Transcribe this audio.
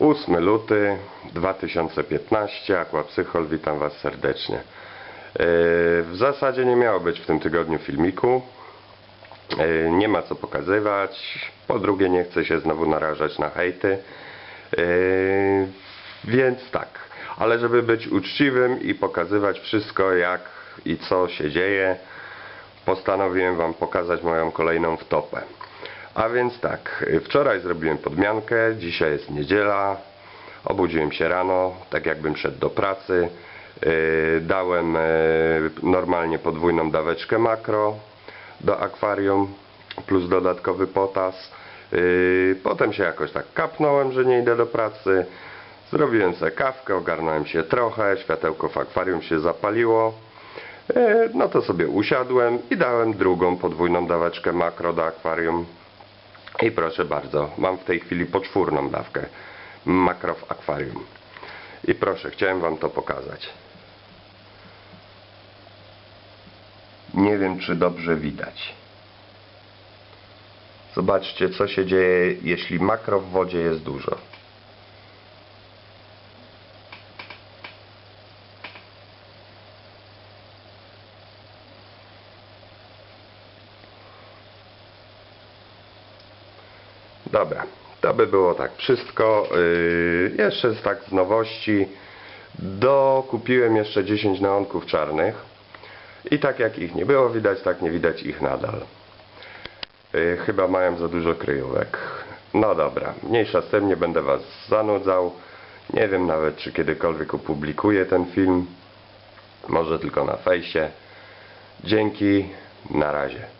8 luty 2015, Aquapsychol, witam Was serdecznie. Yy, W zasadzie nie miało być w tym tygodniu filmiku. Yy, Nie ma co pokazywać. Po drugie, nie chcę się znowu narażać na hejty. Yy, Więc tak, ale żeby być uczciwym i pokazywać wszystko, jak i co się dzieje, postanowiłem Wam pokazać moją kolejną wtopę. A więc tak, wczoraj zrobiłem podmiankę, dzisiaj jest niedziela, obudziłem się rano, tak jakbym szedł do pracy, y, dałem y, normalnie podwójną daweczkę makro do akwarium, plus dodatkowy potas. Y, Potem się jakoś tak kapnąłem, że nie idę do pracy. Zrobiłem sobie kawkę, ogarnąłem się trochę, światełko w akwarium się zapaliło. No to sobie usiadłem i dałem drugą podwójną daweczkę makro do akwarium. I proszę bardzo, mam w tej chwili poczwórną dawkę makro w akwarium. I proszę, chciałem Wam to pokazać. Nie wiem, czy dobrze widać. Zobaczcie, co się dzieje, jeśli makro w wodzie jest dużo. Dobra, to by było tak wszystko. Yy, jeszcze z tak z nowości. Dokupiłem jeszcze 10 neonków czarnych. I tak jak ich nie było widać, tak nie widać ich nadal. Yy, chyba mają za dużo kryjówek. No dobra, mniejsza z tym, nie będę Was zanudzał. Nie wiem nawet, czy kiedykolwiek opublikuję ten film. Może tylko na fejsie. Dzięki, na razie.